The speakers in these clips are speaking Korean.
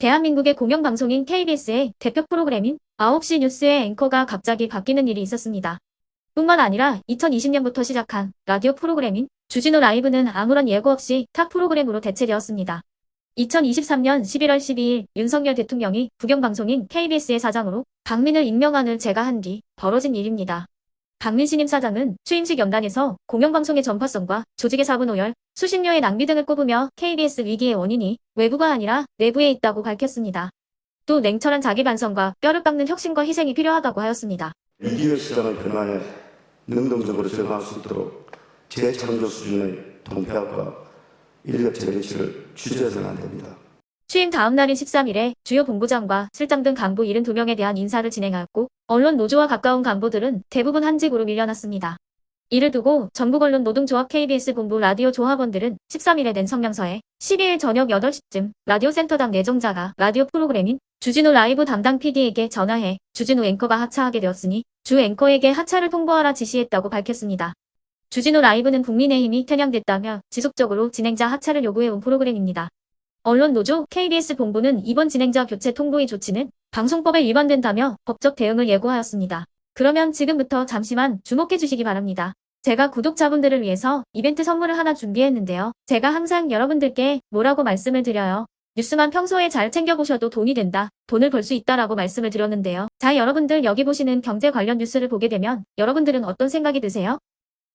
대한민국의 공영방송인 KBS의 대표 프로그램인 9시 뉴스의 앵커가 갑자기 바뀌는 일이 있었습니다. 뿐만 아니라 2020년부터 시작한 라디오 프로그램인 주진우 라이브는 아무런 예고 없이 타 프로그램으로 대체되었습니다. 2023년 11월 12일 윤석열 대통령이 국영방송인 KBS의 사장으로 박민을 임명한을 제가 한뒤 벌어진 일입니다. 박민 신임 사장은 취임식 연단에서 공영방송의 전파성과 조직의 사분오열, 수신료의 낭비 등을 꼽으며 KBS 위기의 원인이 외부가 아니라 내부에 있다고 밝혔습니다. 또 냉철한 자기 반성과 뼈를 깎는 혁신과 희생이 필요하다고 하였습니다. 미디어 시장의 변화에 능동적으로 적응할 수 있도록 재창조 수준의 통폐합과 인력 재배치를 취재해서는 안 됩니다. 취임 다음 날인 13일에 주요 본부장과 실장 등 간부 72명에 대한 인사를 진행하였고 언론 노조와 가까운 간부들은 대부분 한직으로 밀려났습니다. 이를 두고 전국 언론 노동조합 KBS 본부 라디오 조합원들은 13일에 낸 성명서에 12일 저녁 8시쯤 라디오 센터당 내정자가 라디오 프로그램인 주진우 라이브 담당 PD에게 전화해 주진우 앵커가 하차하게 되었으니 주 앵커에게 하차를 통보하라 지시했다고 밝혔습니다. 주진우 라이브는 국민의힘이 편향됐다며 지속적으로 진행자 하차를 요구해온 프로그램입니다. 언론노조 KBS 본부는 이번 진행자 교체 통보의 조치는 방송법에 위반된다며 법적 대응을 예고하였습니다. 그러면 지금부터 잠시만 주목해 주시기 바랍니다. 제가 구독자분들을 위해서 이벤트 선물을 하나 준비했는데요. 제가 항상 여러분들께 뭐라고 말씀을 드려요. 뉴스만 평소에 잘 챙겨보셔도 돈이 된다. 돈을 벌 수 있다라고 말씀을 드렸는데요. 자, 여러분들 여기 보시는 경제 관련 뉴스를 보게 되면 여러분들은 어떤 생각이 드세요?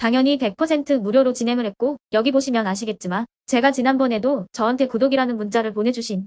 당연히 100% 무료로 진행을 했고 여기 보시면 아시겠지만 제가 지난번에도 저한테 구독이라는 문자를 보내주신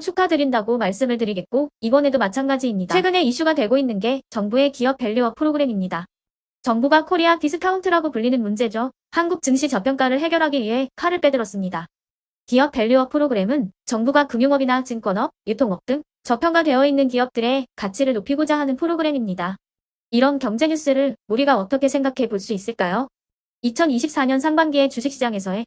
축하드린다고 말씀을 드리겠고 이번에도 마찬가지입니다. 최근에 이슈가 되고 있는 게 정부의 기업 밸류업 프로그램입니다. 정부가 코리아 디스카운트라고 불리는 문제죠. 한국 증시 저평가를 해결하기 위해 칼을 빼들었습니다. 기업 밸류업 프로그램은 정부가 금융업이나 증권업, 유통업 등 저평가되어 있는 기업들의 가치를 높이고자 하는 프로그램입니다. 이런 경제 뉴스를 우리가 어떻게 생각해 볼 수 있을까요? 2024년 상반기에 주식시장에서의